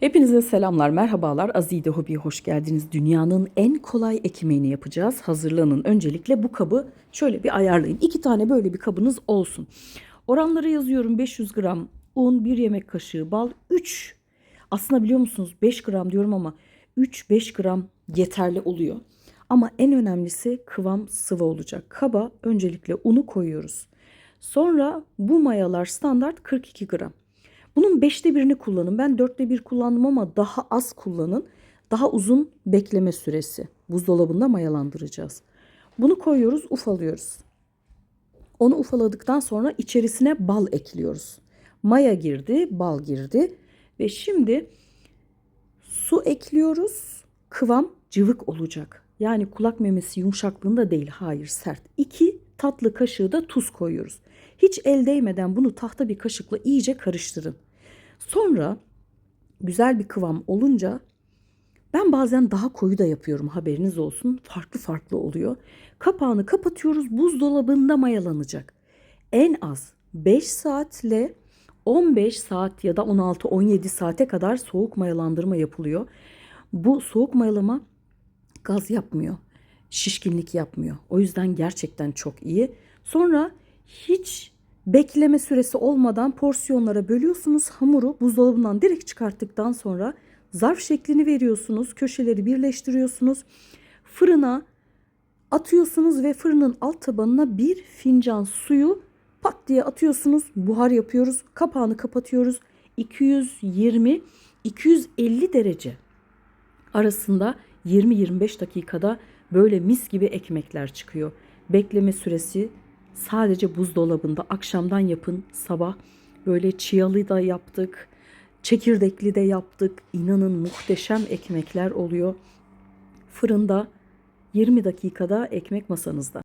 Hepinize selamlar, merhabalar. Azide Hobi'ye hoş geldiniz. Dünyanın en kolay ekmeğini yapacağız. Hazırlanın. Öncelikle bu kabı şöyle bir ayarlayın. İki tane böyle bir kabınız olsun. Oranları yazıyorum. 500 gram un, 1 yemek kaşığı bal, 3 aslında biliyor musunuz 5 gram diyorum ama 3-5 gram yeterli oluyor. Ama en önemlisi kıvam sıvı olacak. Kaba öncelikle unu koyuyoruz. Sonra bu mayalar standart 42 gram. Bunun beşte birini kullanın. Ben dörtte bir kullandım ama daha az kullanın. Daha uzun bekleme süresi. Buzdolabında mayalandıracağız. Bunu koyuyoruz, ufalıyoruz. Onu ufaladıktan sonra içerisine bal ekliyoruz. Maya girdi, bal girdi ve şimdi su ekliyoruz. Kıvam cıvık olacak. Yani kulak memesi yumuşaklığında değil, hayır sert. 2 tatlı kaşığı da tuz koyuyoruz. Hiç el değmeden bunu tahta bir kaşıkla iyice karıştırın. Sonra güzel bir kıvam olunca ben bazen daha koyu da yapıyorum haberiniz olsun. Farklı farklı oluyor. Kapağını kapatıyoruz buzdolabında mayalanacak. En az 5 saatle 15 saat ya da 16-17 saate kadar soğuk mayalandırma yapılıyor. Bu soğuk mayalama gaz yapmıyor. Şişkinlik yapmıyor. O yüzden gerçekten çok iyi. Sonra hiç bekleme süresi olmadan porsiyonlara bölüyorsunuz. Hamuru buzdolabından direkt çıkarttıktan sonra zarf şeklini veriyorsunuz. Köşeleri birleştiriyorsunuz. Fırına atıyorsunuz ve fırının alt tabanına bir fincan suyu pat diye atıyorsunuz. Buhar yapıyoruz. Kapağını kapatıyoruz. 220 250 derece arasında 20-25 dakikada böyle mis gibi ekmekler çıkıyor. Bekleme süresi sadece buzdolabında akşamdan yapın sabah böyle çiyalı da yaptık. Çekirdekli de yaptık. İnanın muhteşem ekmekler oluyor. Fırında 20 dakikada ekmek masanızda.